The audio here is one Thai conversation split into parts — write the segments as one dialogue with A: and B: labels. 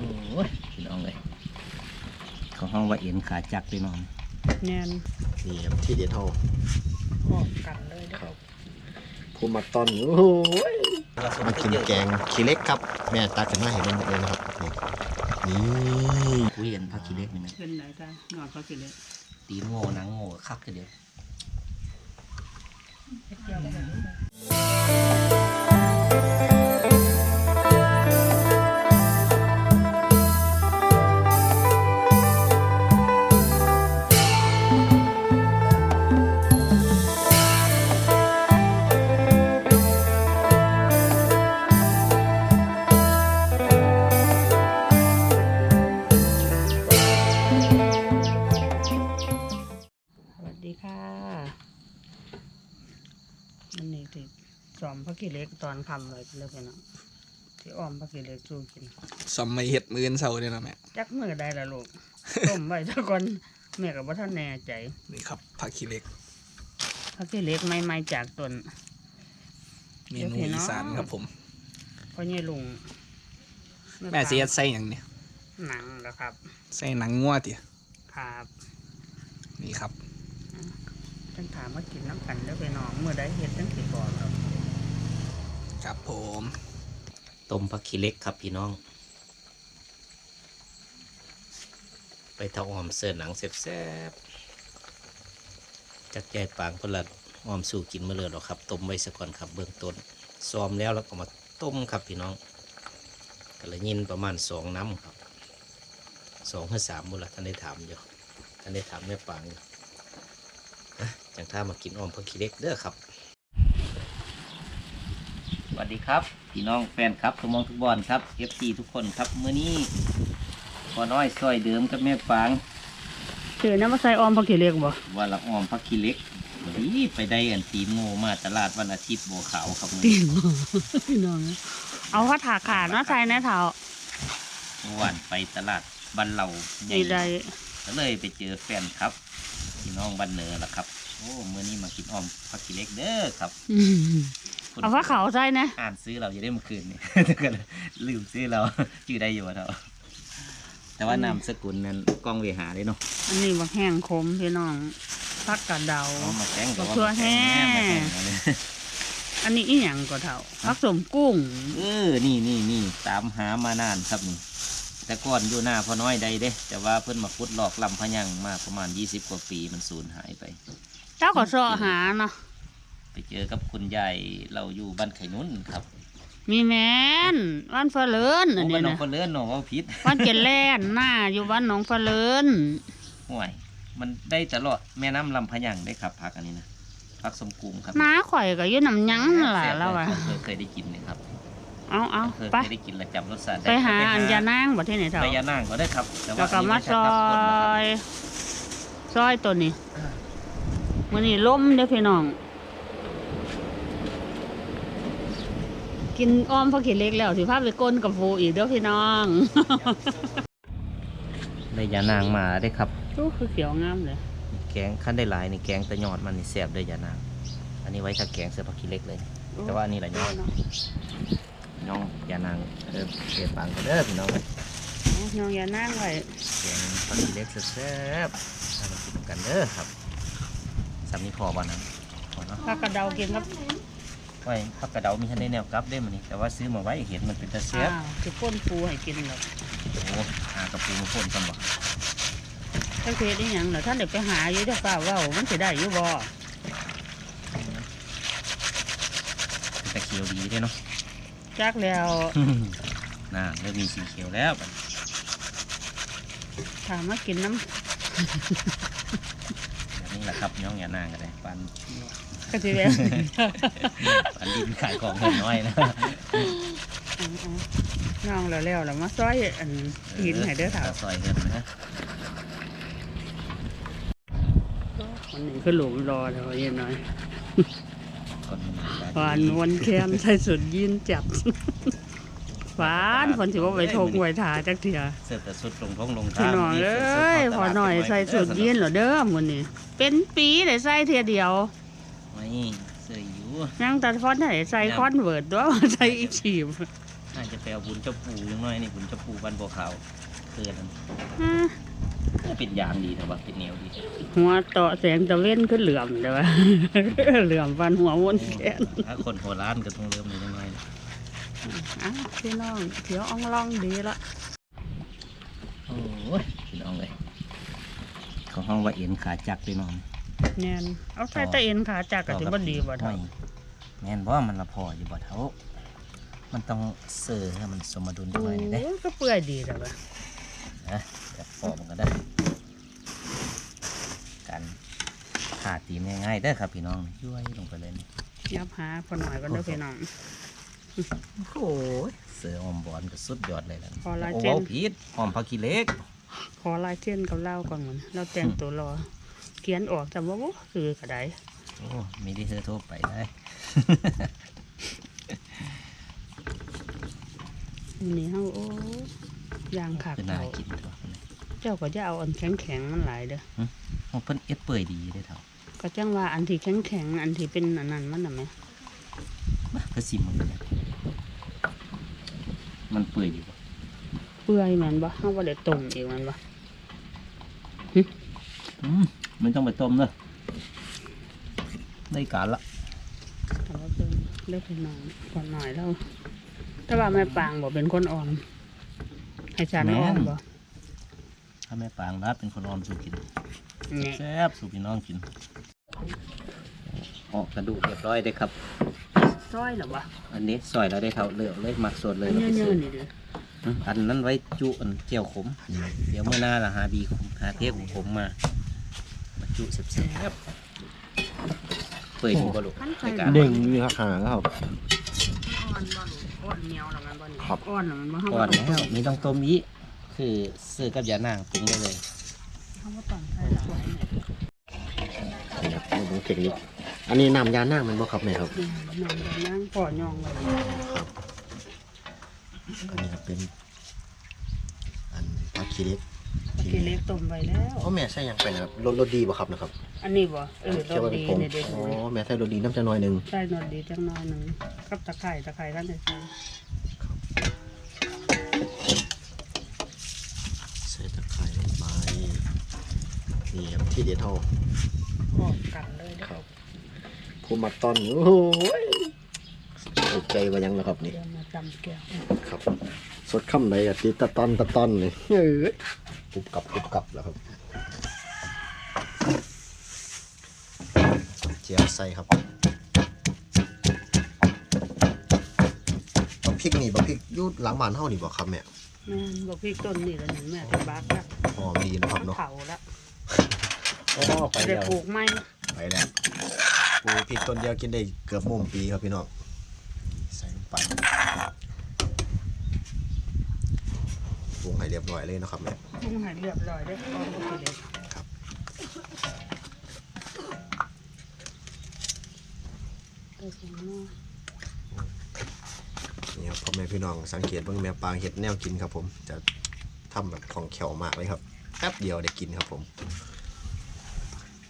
A: โอ้ยพี่น้องเลยเขาห้องว่าเอ็นขาจักพี่น้อง
B: แน่น
C: นี่ครับที่เด็ดเท่า
B: พร้อมกันเลยเด้อ
C: ผู้มักตอนโอ้โหมากินแกงขี้เล็กครับ แม่ตักกันมาให้เบิ่งหมดเลยนะครับนี่นี่
A: กูเห็นพักขี้เล็กนี่ไหม
B: เป็นไหนจ้ะนอนเขากินเลย
A: ตีนโง่หนังโง่คักกันเดียว
B: ส ตอนคำเลยเลิกไปเนาะที่อ้อมพักกี่เล็กสู้กิน
D: สมไม่เห็ดมือนเสาเนี่ยนะแม่
B: จักมือได้ละลูกต้มไว้ซะก่อนแม่กับว่าท่านแน่ใจ
D: นี่ครับผักขี้เหล็ก
B: พักกี่เล็กไม่ไม่จากต้น
D: เมนูอีสานครับผม
B: พ่อใหญ่ลุง
D: แม่เสียใส่อย่างเนี่ย
B: หนังนะครับ
D: ใส่หนังงัวเตี๋ย
B: ครับ
D: นี่ครับ
B: ท่านถามว่ากินน้ำกันได้ไปน้องเมื่อได้เห็ดตั้งสิบอกครับ
D: ครับผม
A: ต้มพักขี้เล็กครับพี่น้อง ไปท่าอ้อมเสิร์ฟหนังแซ่บๆจักใจปางพลัดอ้อมสู่กินเมาเลยหรอกครับ ต้มไว้สักก่อนครับเบื้องต้นซ้อมแล้วแล้วก็มาต้มครับพี่น้องก็เลยยินประมาณสองน้ำครับสองหรือสามบุละท่านได้ถามอยู่ท่านได้ถามแม่ปางอยู่จังท่ามากินอ้อมพักขี้เล็กเด้อครับ ดีครับพี่น้องแฟนครับทุกหมองทุกบอลครับเอฟซีทุกคนครับเมื่อนี้พอน้อยซอยเดิมกับแม่ฟาง
B: คือน้ำมาใส่อ้อมพักกี่เล็กบ่
A: ว่าละอ้อมพักขี้เหล็กวันนี้ไปได้อันตีนโง่มาตลาดวันอาทิตย์บัวขาวครับมื้อ
B: ตี
A: นี้
B: นพี่น้องเอาผ้าถาขาดมาใส่ในเท้า
A: เมื่อวานไปตลาดบ้านเราใหญ่
B: ดีได้
A: ก็เลยไปเจอแฟนครับพี่น้องบ้านเหนือละครับโอ้เมื่อนี้มากินอ้อมพักขี้เหล็กเด้อครับ
B: อืมเอาผ้าขาวใส่นะ
A: อ่านซื้อเราจะได้เมื่อคืนนี่ก็เลยลืมซื้อเราชื่อได้อยู่วะเถอะแต่ว่านามสกุลนั้นกล้องเวหาเลยเนาะ
B: อันนี้บักแห้งคมพี่น้องพักกระเดา
A: เอามาแกง
B: บักทั่วแห้
A: มาแกงมาเลย
B: อันนี้อีหยังก็เท่าพักสมกุ้ง
A: เออนี่นี่นี่ตามหามานานครับนี่แต่ก่อนอยู่หน้าพ่อน้อยใดเด้ แต่ว่าเพิ่นมาพุดหลอกลำพะยังมาประมาณ 20 กว่าปีมันสูญหายไป
B: เจ้าก็เสาะหาเนาะ
A: ไปเจอกับคุณยายเราอยู่บ้านไข่นุ่นครับ
B: มีแมนวันเฟรินอัน
A: โอ้
B: นี้
A: บ้านน้อง
B: นะ
A: คนเลื่อนน้องว่าพิษ
B: วันเจแลนหน้าอยู่บ้านหนองเฟริน
A: ห่วย มันได้ตลอดแม่น้ำลำพะยังได้ครับพักอันนี้นะพักสมกุมครับ
B: น้าข่อยก็อยืนน้ำหยังนั่นล่ะ
A: ซ่บ
B: แล้วอะ
A: เคยเคยได้กินเลยครับ
B: เอาเอา
A: เคย
B: ไป
A: เคยได้กินแล้วจำรสชาติด้
B: ไปหา
A: ครับ
B: อันยานางบ่ที่ไหนเท่า
A: ไปยานางก็ได้ครับแต่ว่า
B: แล้วก็
A: อันนี้
B: มา
A: ไใช่
B: ซอ
A: ครับคนนะครับ
B: ย ซอยตัวนี้มื้อนี้ล่มเด้อพี่น้อง กินอ้อมผักขี้เหล็กแล้วสิพาไปก้นกับโฟอีกเด้อพี่น้อง
A: ได้ยานางมาได้ครับ
B: ดูคือเขียวงามเลย
A: แกงขั้นได้หลายนี่แกงตะยอดมันนี่แซ่บเลยยานาง อันนี้ไว้ถ้าแกงเสือผักขี้เหล็กเลย แต่ว่าอันนี่แหละน้องน้องยานางเด้อเก็บปังก็เด้อพี่น้อง
B: เอาน้องอย่านั่งไว้
A: แกงผักขี้เหล็กแซ่บๆเอามากินกันเด้อครับสามีพอบ่นะพอเนาะ
B: ผักกระเดากินกับ
A: ไว้ผักกระเดามีทันได้แนวกลับได้มันนี่แต่ว่าซื้อมาไว้เห็นมันเป็นตะแซ่
B: อ้า
A: บ
B: วสิก้นปูให้กินหรอก
A: โอ้หากระปูมาพ่นกันบ่
B: ท่านเคยได้หยังเหรอท่านเด็กไปหาอยู่เด้อเปล่าเว่ามันสิได้อยู่บ่
A: เป็นตะเคียวดีเด้เนาะ
B: จักแล้ว
A: น่าเริ่มมีสีเขียวแล้วบัด
B: ถามมากินน้
A: แบบนี้แหละครับน้องอย่านางกันเลยปันำ
B: ก็สิแล้ว
A: ปันดินขายของเงินน้อยนะ
B: น้องแล้วแล้วแล้วมาซอยอันหินให้เด้อเถา
A: ซอยเงินนะ
B: วันนี้คือหลุมรอเถอะเย็นหน่อย
A: คน
B: หวานวันแคนใส่สุดยินจับหวานฝนสิว่าไปทงไว้ทาจักเถีย
A: เสื้อแต่สุดลงท้องลง
B: พี่น้องเอ้ยพอหน่อยใส่สุดยินเหรอเด้อมื้อนี้เป็นปีได้ใส่เทียเดียว
A: ไม่เสื้ออยู่
B: ยังแต่ฟอนต์ไหนใส่คอนเวิร์ดด้วยใส่อีกฉีบ
A: น่าจะไปเอาบุญเจ้าปู่ยังน้อยนี่บุญเจ้าปู่บ้านบัวขาวเตือน
B: ฮะ
A: เป็นยามดีแต่ว่าเป็นแนวดี
B: หัวต่อแสงตะเว้นขึ้นเหลื่อมเด้อวะเหลื่อมฟันหัวมนแขน
A: ถ้าคนโบราณก็ต้องเริ่มยังน้อยนะ
B: อะพี่น้องเขียวอ่องล่องดีละ
A: โอ้ยพี่น้องเลยเขาห้องว่าเอ็นขาจักพี่น้อง
B: แน่นเอาใส่ตะเอ็นขาจักก็สิบ่ดีบ่เท่า
A: ไม่แม่นว่ามันละพออยู่บ่เท่ามันต้องเสือให้มันสมดุล
B: โอ้
A: ด้วยนี่เด้
B: ยก็เปื่อยดีแล้ววะ
A: นะแบบพอมันก็ได้การขาตีมง่ายๆเด้อครับพี่น้องย้วยลงไปเลยนี่
B: ยับหาพอหน่อยก็เด้อพี่น้อง
A: โอ้ยเสือออมบอลก็สุดยอดเลยล่ะ
B: พอลาย
A: โอ้
B: เส้น
A: เว้าผิดหอมผักขี้เหล็ก
B: ขอลายเส้นกับเล่าก่อนหมดเราแต่งตัวรอ เขียนออกจำว่าบ่คือก็ได้
A: โอ้ มีที่เธอโทรไปได้
B: วันนี้เฮาโอ้ยางขาด
A: คือน่า
B: เขา
A: กินเถอะ
B: เจ้าก็จะเอาอันแข็งๆมันหลายเด้อ
A: โอ้เพิ่นเอ็ดเปื่อยดีเด้อเท่า
B: ก็จังว่าอันที่แข็งๆอันที่เป็นอันนั้นมันน่ะแหม
A: มาเพื่อสิมันเลยมันเปื่อยอยู่บ่
B: เปื่อยแม่นบ่เฮาบ่ได้ต้มเองแม่นบ่
A: อืม มันต้องไปต้มเด้อได้การละ
B: แต่ว่าเพิ่นเลือกพี่น้องก่อนหน่อยแล้วแต่ว่าแม่ปางบ่เป็นคนอ่อนให้ฉันอ่อนบ่
A: ถ้าแม่ปางนะเป็นคนออมสู่กิน
B: นี่
A: แซ่บสู่พี่น้องกินออกกระดูกเรียบร้อยได้อครับ
B: ซอยเหรอวะ
A: อันนี้ซอยแล้วได้เท่าเลือกเลยหมักสดเลย
B: เนื้
A: เรา
B: อ
A: ไป
B: เนื้
A: ซื้
B: อ
A: อ
B: นี่เด้อ
A: อืมอันนั้นไว้จุอันเจียวขม เดี๋ยวเมื่อหน้าละหาบีขมหาเทพขมมามา จุแซ่บๆเปื่อยดีบ่ลูกในการ
C: เด้งดีครับหางครับ
B: อ่อนบ่ลูกอ่อนเหนียวแล้วมันบ่นี่
C: ครับ
B: อ่อนแล้วมันบ่เฮา
A: ก่
B: บ่
A: อน
B: ต้อง
A: แล้วมีต้องต้มอีกคือซื้อกับยานางปรุงได้เลย
B: เฮาบ่ต้องใส่หลายแม่
C: นี่ครับมาดูเทคนิคอันนี้น้ำยานั่งมันบ่ครับแม่ครับ
B: อืมน้ำยานางปอยองไว้
C: อันนี้ครับเป็นอันปลาคีเล็ก
B: กินเล็กต้มไว้แล้ว
C: อ๋อแม่ใส่หยังไปนะครับรสรสดีบ่ครับนะครับ
B: อันนี้บ่เออร
C: เกี่ยว
B: ส
C: กับ
B: ดี
C: ผม
B: นี่เด้อ
C: อ๋อแม่ใส่รสดีน้ำจะน้อยหนึ่ง
B: ใส่รสดีจังน้อยหนึงกับตะไคร้ตะไคร้ท่านได้ใส่
C: ใส่ตะไคร้ลงไปนี่ครับที่เด็ดเท่า
B: พร้อมกันเลยเด้อ
C: ครับผมมาตอนโอ้โหตกใจว่ายังนะครับนี่
B: เดี๋ยวมาจำแก้ว
C: ครับ สดคำไหนอะตีตะตอนตะตอนเลยเฮ้ยกรุบกรับกรุบกรับแล้วครับเจียวใส่ครับบักพริกนี่บักพริกอยูดหลังบ้านเฮานี่บ่ครับแม่
B: แม่นบ่พริกต้นนี่แล้วนี่แม่จะบักละ
C: หอมดีนะครับเนาะ
B: เผาละ
A: โอ้ไป
B: จะได้
A: เดี๋ยว
B: ปลูกไม้
C: ไปแล้วปลูกพริกต้นเดียวกินได้เกือบมุมปีครับพี่น้องใส่ลง ไปปรุงให้เรียบร้อยเลยนะครับแม่
B: ปรุงให้เรียบร้อยเด้อเอาบ่กินเลย
C: ครับ
B: เอาสิเนาะ
C: นี่ครับพ่อแม่พี่น้องสังเกตเบิ่งแม่ปางเห็ดแนวกินครับผม จะทำแบบของแขวมากเลยครับแป๊บเดียวได้กินครับผม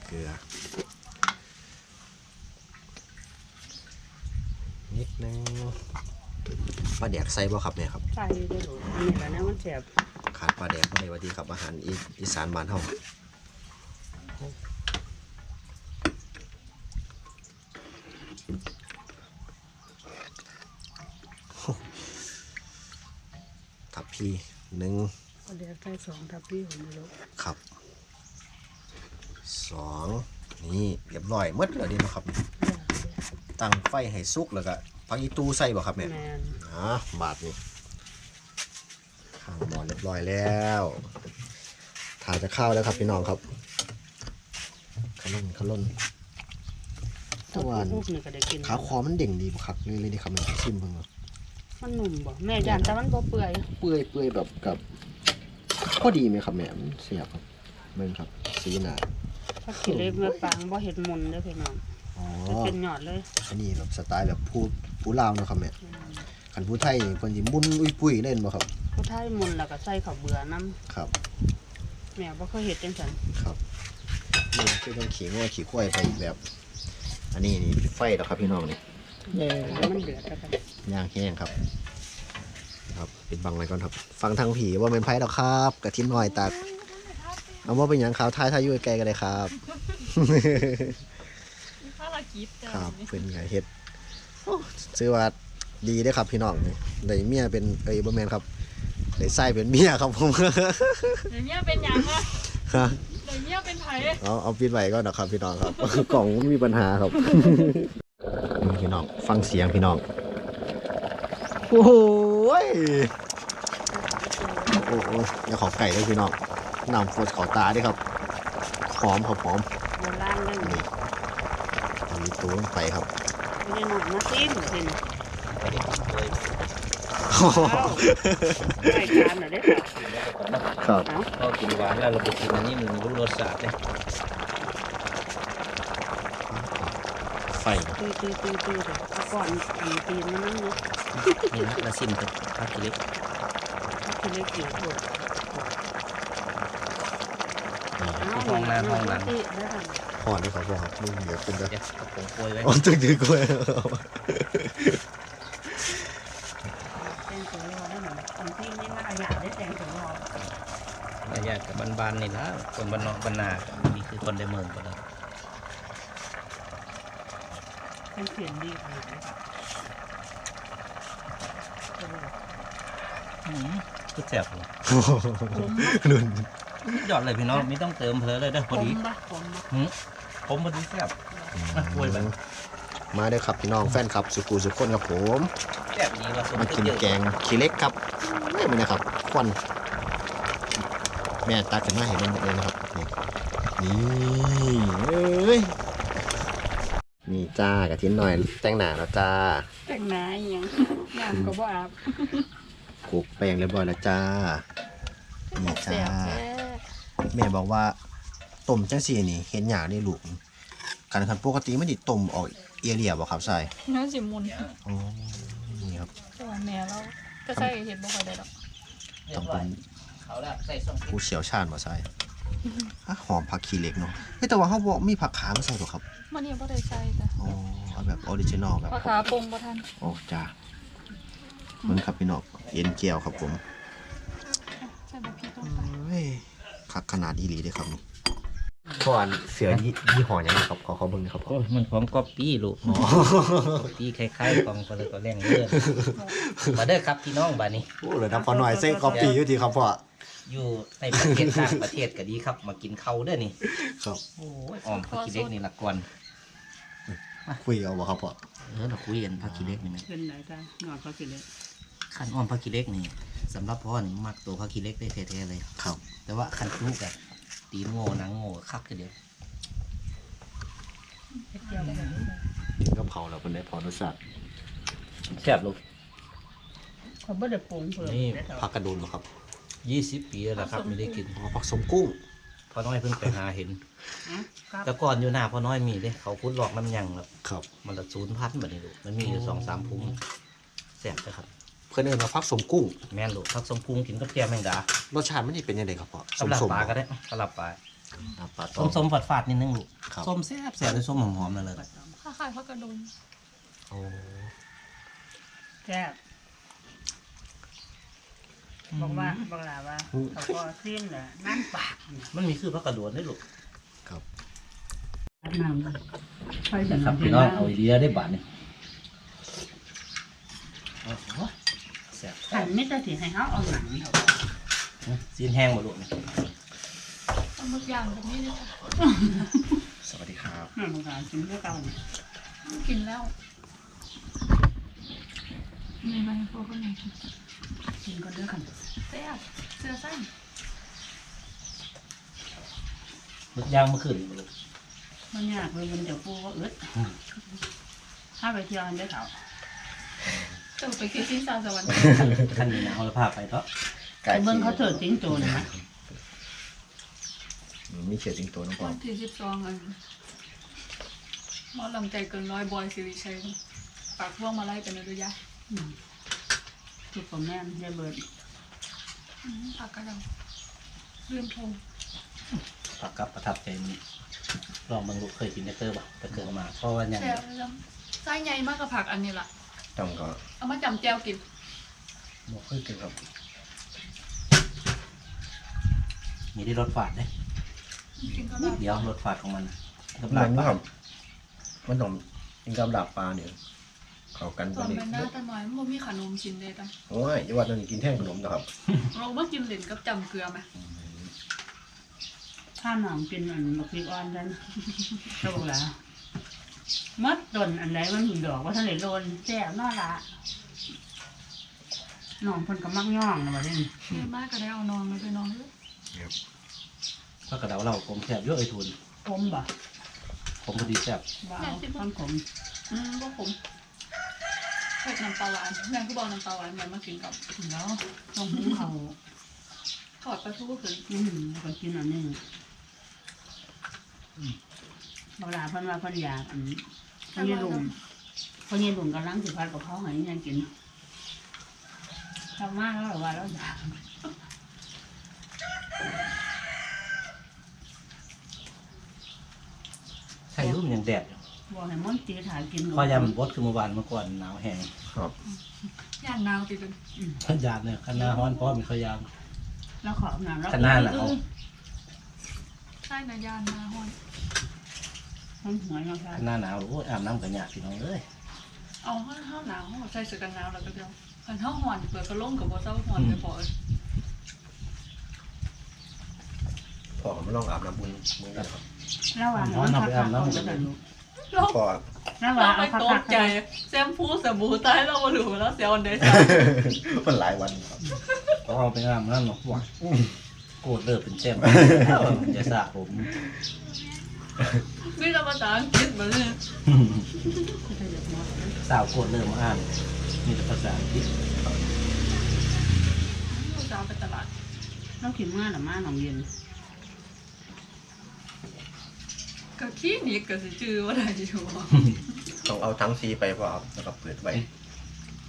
C: เกลือ นิดนึง ปลาแดกใส่บ่ครับแม่ครับ
B: ใส่ได้อลูกอันนี้แหละนะมันแซ่บ
C: ขาดปลาแดกบ่ได้ว่าดีครับอาหารอีอีสานบ้านเฮาทับพี่หนึ่ง
B: ก็เดี๋ยวใส่สองทับพี่ผมไม่รู้
C: ครับสองนี่เรียบร้อยหมดแล้วเดีนาะครับ ตั้งไฟให้สุกแล้วก็ พักอีตูใส่บ่ครับ
B: แม
C: แม่
B: น
C: อ่าบาทนี่ข้างหมอเรียบร้อยแล้วถ่ายจะเข้าวแล้วครับพี่น้องครับขลุ่นขลุ่นตะวัน
B: อุ๊บนี่ก็ได้กิน
C: ขาคอมันเด่งดีบ่ครับเลยเลยดีครับมันชิมเพิ่งว่า
B: มันหนุ่มบ่แม่ย่านแต่มันบ่เปื่อย
C: เปื่อยเปื่อยแบบกับพอดีไหมครับแม่มันเสียบครับเบิ่งครับสีหนา
B: ถ้าขี้เล็กแม่ปางบ่เห็ดมุนเด้อพี่น้อง
C: อ๋อ
B: มันเป็นหยอดเลย
C: อันนี้แบบสไตล์แบบผู้ ผู้ลาวเนาะครับแม่ขันผู้ไทยคนสิมุนอุ้ยปุ้ยเล่นบ่ครับ
B: ผู้ไทยมุนแล้วก็ใส่ข้าวเบื่อน้ำ
C: ครับ
B: แม่บ่เคยเห็ดจังซั่น
C: ครับนี่คือต้องขี่ง้อขี่ควายไปอีกแบบ อันนี้นี่ไฟแล้วครับพี่น้องนี่
B: ให้มันเดือดแล้วกัน
C: ย่างแห้งครับ ครับปิดบังไว้ก่อนครับ ฟังทางผีว่าเป็นไพ่ดอกครับกระทิ้นหน่อยตักเอาว่าเป็นอย่างขาวท้ายทายอยุ่ไกลกันเลยครับ
E: ภารกิจจ้ะ
C: ครับเป็นไงเฮ็ดโอ้ ซื้อว่าดีเด้อครับพี่น้องนี่ได้เมียเป็นเอ้ยบ่แม่นครับได้ไส้เป็นเมียครับผม
E: เดี๋ยวเนี้ยเป็นหยังอะ
C: ฮะ
E: เดี๋ยวเนี้ยเป็นไผ
C: เอาเอาปิดไว้ก่อนนะครับพี่น้องครับกล่องมันมีปัญหาครับนี่พี่น้องฟังเสียงพี่น้องโอ้โหยโอ้โหอย่าขอไก่เลยพี่น้องน้ำฝดเขาตาด้วยครับหอมครับหอม
B: โบราณเลย
C: นี่อันนี้ตัวลงไปครับ
B: ไม่ได้หนอนมาซิมเห็น
A: ไม่ได้กินเลย
B: เอาใส่จานหน่อยได้ค่ะ
C: ครับ
B: เอา
A: ก็กินหวานแล้วเราไปกินอันนี้มันรู้รสชาติเลยไฟ
B: ตีตีตีตีเดี๋ยวเอาก่อนตีตีนมันนั่นเนาะ
A: นี่นะละสิ้นเป็นผักกิเล็ก
B: คือเล็กจิ๋วถูก
A: ห้องน้ำห้องหลัง
B: ตีได้ค่ะ
C: หอมด้วยครับพ่อครับมึงเดี๋ยวคุณจะ
A: เดี๋ยวเอาผงโปรยไว้
C: อ๋อตึกตึกกล้วย
B: แตงตัวรอได้หน่อยบางทีนี่มันอาหยาดได้แตงตัวรอ
A: ระยะกับบานๆนี่นะคนบ้านนอกบ้านนานี่คือคนได้เมืองก็ได้
B: เป็นเสียงดีขนาดนี้ค่ะ
A: อืมคือแสบเลย
C: นุ่น
A: ยอดเลยพี่น้องไม่ต้องเติมเพลอเลยเด้อพ
B: ผ
A: อ
B: ม
A: ดี
B: ปะผมปะ
A: หืมผมพอดีแซ่บอะกล้วยไป
C: มาเด้อครับพี่น้องแฟนครับสุกูสุกคนครับผม
A: แซ่บดีว่าสม
C: มากิน
A: เยอะ
C: แกงขี้เล็กครับนี่มันนะครับควันแม่ตักขึ้นมาเห็นมันเลยนะครับนี่นี่เอ้ยนี่จ้ากระทิ้นหน่อยแต่งหนาแล้วจ้า
B: แต่งหน้าอหยังน้ำก็บ่อาบ
C: ขูกแป้งเรียบร้อยแล้วจ้านี่
E: แซ่
C: จ้า
E: บ แท้
C: แม่บอกว่าต้มจังซี่นี่เห็นอย่างนี่ลูกการคันปกติมันดิต้มออกเอียเรียบ่ครับใส่
E: เนื้อสิมุน
C: อ๋อนี่ครับ
E: แต่ว่าแม่เราก็ใส่เห็ดบ่ค่อยได้ดอก
C: ต้องเป็น
A: เขาละใส่ซองพริก
C: ผู้เชี่ยวชาญมาใส่อะหอมผักขี้เหล็กเนาะเฮ้ยแต่ว่าเขาบอกมีผักขาไม่ใส่หรอครับ
E: มันนี่บ่ได้ใส่จ้ะ
C: อ๋อเอาแบบออริจินอลแบบ
E: ราคาปรุงบ่ทัน
C: โอ้จ้าเหมือนครับพี่น้องเอ็นเกียวครับผม
E: ใส่บ่พริกลงไป
C: เฮ้ย คักขนาดอีหลีเลยครับนี่ก่อนเสือยี่ยี่ห้อยังไงครับขอเขาเบิ่งหนะครับ
A: โอ้ยมันของก๊อปปี้ลูกก๊อปปี้คล้ายๆของคนละตัวแรงเลือดมาเด้อครับพี่น้องบ้านนี้
C: โอ้เลยนะพอหน่อยเส้นกอปีอยู่ทีครับพ่อ
A: อยู่ในประเทศต่างประเทศก็ดีครับ มากินเขาวเด้อนี่
C: ครับ
A: โอ้ยออมผักขี้เล็กนี่ละก่อน
C: คุยเอาบ่ครับพ่อ
A: เออเราคุยกันผักขี้เล็กนี่แมั้ย
B: เป็นไหนจ้ะหนอนเขากินเลย
A: ขันอ้อมผักขี้เล็กนี่สำหรับพ่อนี่มักตัวผักขี้เล็กได้แท้ๆเลย
C: ครับ
A: แต่ว่าขันลูกอะตีนโง่หนังโง่คักคือเดียว
C: กินกับเขาแล้วเป็นได้พอรสชาติ
A: แซ่บลูก
B: เขาไม่ได้ปรุงเพิ่ม
A: นี่
B: ได้เท่า
C: ผักกระดูนบ่ครับ
A: ยี่สิบปีแล้วครับไม่ได้กิน
C: อ๋อผักสมกุ้ง
A: พ่อน้อยเพิ่งไปหาเห็น
B: อะครับ
A: แต่ก่อนอยู่หน้าพ่อน้อยมีเด้เขาพุดหลอกน้ำยังแบบ
C: ครับ
A: มันละศูนย์พันแบบนี้ลูกมันมีอยู่สองสามพุงแซ่บเลยครับ
C: เพื่อนเอิ้นว่าผักสมกุ้ง
A: แม่นลูกพักสมพุงกินกับแกงแมงดาร
C: สชาติมันนี่เป็นยังไงครับพ่อ
A: สำหรับ
C: ส้ม
A: ปลา
C: ๆ
A: ก็ได้สำหรับปลา
C: น้ำปลาต
A: ส้
C: อ
A: ม
C: ง
A: ส้มฝาดฝาดๆนิดนึงลูก
C: ครับ
A: ส้มแซ่บแซ่บด้วยส้มหอมๆนั่นเลย
E: คล้ายๆผักกระดุม
C: โอ้
B: แซ่บบอกว่าบอกลาว่าเขาก็ซิมเลยนั่นปากเนี่ย
A: มันมีคือพักกระโดดได้ลูก
C: ครับ
B: น้ำไปจั
A: ครับพี่น้องเอาไอเดียได้บาทนี่โอ้โห แซ่บ
B: ขันไม่ได้สิให้เขาเอาหนังเขา
A: ซีนแห้งบ่ลูกนี่
E: เอาหมึกย่างแบบนี้เลยจ้ะ
C: สวัสดีครับ
B: หนังของการกินด้วยกันเนี่ย
E: กินแล้วมีใบโฟก็ไหนกิน
B: กินก็ด้วยกัน
E: แซ่บเสื้อสั้น
A: มึกย่างเมื่อคืนนี่บ่ลูก
B: มันยากเลยมันจะปูก็อึดถ้าไปเที่ยวกันได้เขา
E: เจ้าไปคิดที่ซาวสวรรค์
A: ขั้นนี้นะเอาละพาไปเถอะ
B: ไปเบิ้งเขาเถิดจิ้งโจรนะ
C: มีเขียดสิงโตน้องปอ
E: วั
C: ม
E: นที่สิบสองอันหมอลำใจเกินร้อยบอยสิริชัยปากพ่วงมาไล่เป็นอนุญาต
B: ทุกคนแม่นยายเบิร์ด
E: อืมปากกระเราลืมโทร
A: ผักกับประทับใจมันลองเบางลูกเคยกินเนเตอร์ป่ะแต่เกิดมาเพราะว่าอย่าง
E: แซ่บเลยไส้ใหญ่มากกับผักอันนี้ล่ะ
C: จำก็
E: เอามาจำแจวกิน
C: บอกเคยกินครับ
A: มีที่รสฝาดเด้
E: กินก็
A: นิ
E: ได้
A: ดเดียวรสฝาดของมันกับ
C: ห
A: ลา
C: ลั
A: บ
C: ง
A: ปลา
C: ครับมันต้องกินกับลาบปลาเนี่ยเข้ากัน
E: ต
C: กั
E: อนน
C: นี่
E: เป็นหน้าตาน้อยมันบ่มีขนมกินเลยจ้ะ
C: โอ้ยอย่าว่าตอนนี้กินแท่งขนมนะครับ
E: เรามากินเหรียญกับจำเกลือไหม
B: ถ้าหนองกินอันบักพริกอ่อนนั้นเจ้าบอกแล้ว มัดต้นอันใดมันหุ่นดอกว่าทะเลโลนแซ่บน่าละน้องเพิ่นก็มักย่องนะว่าเด่น
E: เยอะมากก็ได้เอานอนมาไปนอนเลย
A: ก็กระเดาเราผมแซ่บเยอะไอ้ทุน
B: ผมบ่
A: ผมพอดีแซ่บ
B: บ่เอาต้นผม
E: อืมก็ผมเผ็ดน้ำปลาหวานแม่ก็บอกน้ำปลาหวานเหมือนมากินกับ
B: แล้วต้องหุงเขาว
E: ทอดปลาทูก็ขึ้น
B: อืมแล้วก็กินอันนี้ เวลาเพิ่นว่าเพิ่นอยากอันเพิ่นยี่ลุงเพิ่นยี่ลุงกำลังสิพัดกับเขาวให้ยังกินทำมากแล้วหรือว่าแล้วอยาก
A: ใช่รุ่มยังแดดอยู่
B: บอกให้มันตีถ่ายกิน
A: ข้อยำบดคือเมื่อวานเมื่อก่อนหนาวแห้ง
C: ครับ
E: ย่างนาวติดเลย
A: ข้อยำเนี่ยคณะฮ้อนเพราะมีข้อย
B: แล้วขอบน้ำแล้ว
A: คณะน่ะเอา
E: ใช่นะย่างนาห้อย
B: มันหัวเราใช่ำ
A: คณะหนาวโอ้ยอาบน้ำกันยากพี่น้องเอ้ย
E: เอาห้าห้าหนาวใส่เสื้อกันหนาวแล้วก็เดียวคันเท้าห่อนเปิดกระล่มกับบ่เจ้าห่อนไปพอเอ้ย
C: พ่อผมไม่ลองอาบน้ำบุญเหมือนกันครับ
B: ระหว่างมันพักๆก่อนก็จะรู้
E: เรา
C: พ่อ
B: ระหว่าง
E: ไป
B: เอา
E: ต
B: พั
E: ก
B: ก
E: ใจแซมพูสบู่ใต้เราบ่รู้แล้วเสียวันเดซ่า
C: มันหลายวันครับ
A: ก็เอาไปอาบน้ำหนอกหวานโกรธเลิกเป็นแช่มจะสระผม
E: มีแต่ภาษาอังกฤษบ่เลย
A: สาวโกรธเริ่มอ่านมีแต่ภาษาอังกฤษ
E: ภาษาไปตลาด
B: เราขิมมาหรือมาหนองเย็น
E: ก็ขี้หนีก็สิจื้อว่าได้อยู่
C: ต้องเอาทั้งซีไปพ่อครับแล้วก็เปิดไว้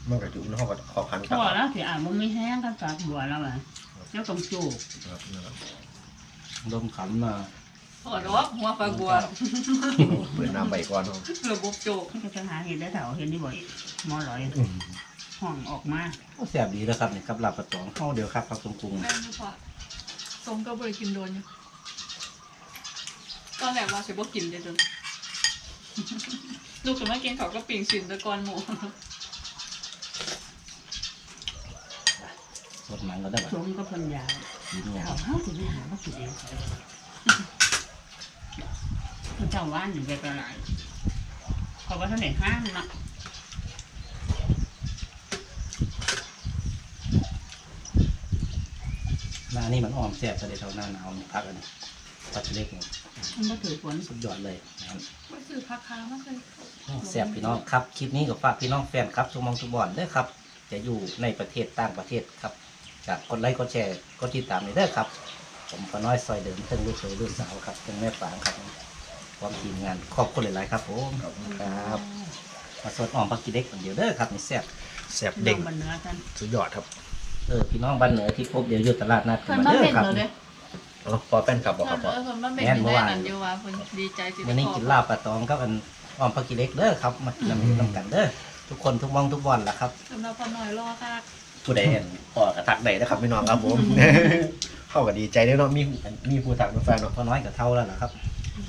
C: มันก็อยู่ในห้องก็ขอพันค
B: พ
C: รับ
B: อแล้วสิอ่านมันไม่แห้งก็จากบัวแล้วอะเจ้าต้องจูบ
C: ครับนะครับ
A: ลมขันมา
E: พอดอกหัวปลาบัว
C: เปิดน้ำใบก่อนครับ
E: ระบบโจก
B: มันจะหาเห็นได้แถวเห็นที่บ่อยหมอลอยห้องออกมา
A: โอ้แซ่บดีแล้วครับนี่ครับลาบปลาตองเข้าเดียวครับครับตรงกรุง
E: แม่นอยู่พอสมก็บ่ได้กินโดนอยู่ตอนแรกว่าสิบ่กินเด้อจนลูกสมัยกินเขาวก็ปิ่งสินแตะกอนหมู
A: สดหนังก็ได้แบบ
B: ชมก็เพิ่นยาว
A: กินเนี่ย
B: เขาเขาสิไม่หาว่ากินเองพระ เจ้าว่านอยู่ไกลๆหลายเขาว่าท่านไหนห้างเนาะ
A: หน้านี่มันอ่อมแซ่บจะได้เท่าหน้าหนาวนี่พักอันนี้พักเล็กนี่
B: มันก็ถือฝน
A: สุดยอดเลยนะครับ
E: ไม่ซื้อผักคามากเลย
A: แซ่บพี่น้องครับคลิปนี้ก็ฝากพี่น้องแฟนครับทุกหมองทุกบอนเด้อครับ จะอยู่ในประเทศต่างประเทศครับจากกดไลค์กดแชร์กดติดตามเลยเด้อครับ ผมปาน้อยซอยเดิมเพิ่งลูกเคยลูกสาวครับเพิ่งแม่ฝางครับ ความทีมงานขอบคุณหลายๆครับผมครับมาสดอ่อมพักกิเด็กคนเดียวเด้อครับนี่แซ่บ
C: แซ่บ
B: เด้
C: เด้
B: ง
C: ง
B: บนเนื้อกัน
C: สุดยอดครับ
A: เออพี่น้องบ้านเหนือที่พบเดี๋ยวอยู่ตลาดนัด
E: เพิ่นมา
A: เด้
E: เม่
A: อนครับ
E: เหรอเด้
C: เอาพอแป้นขับบอก
E: เพิ่
C: คนรับพ่อ
E: เออเพิ่นมาเม่น
A: แม่น
E: อยู่
A: เมื่อ
E: ใน
A: วาน
E: นั้นอยู่ว่าเพิ่นดีใจสิ
A: วันนี้กินลาบปลาตองกับอันอ่อมพักกิเด็กเด้อครับมากินน้ำน้ำกันเด้อทุกคนทุกหมองทุกบอนล่ะครับ
E: สำหรับพ่อน้อยรอค่ะ
C: ผู้ใดเห็นพ่อกระทักใดนะครับพี่น้องครับผมเข้ากับดีใจด้วยเนาะมีมีผู้ทักมาแฟนเนาะ
A: พอน้อยกับเท่าแล้วล่ะครับ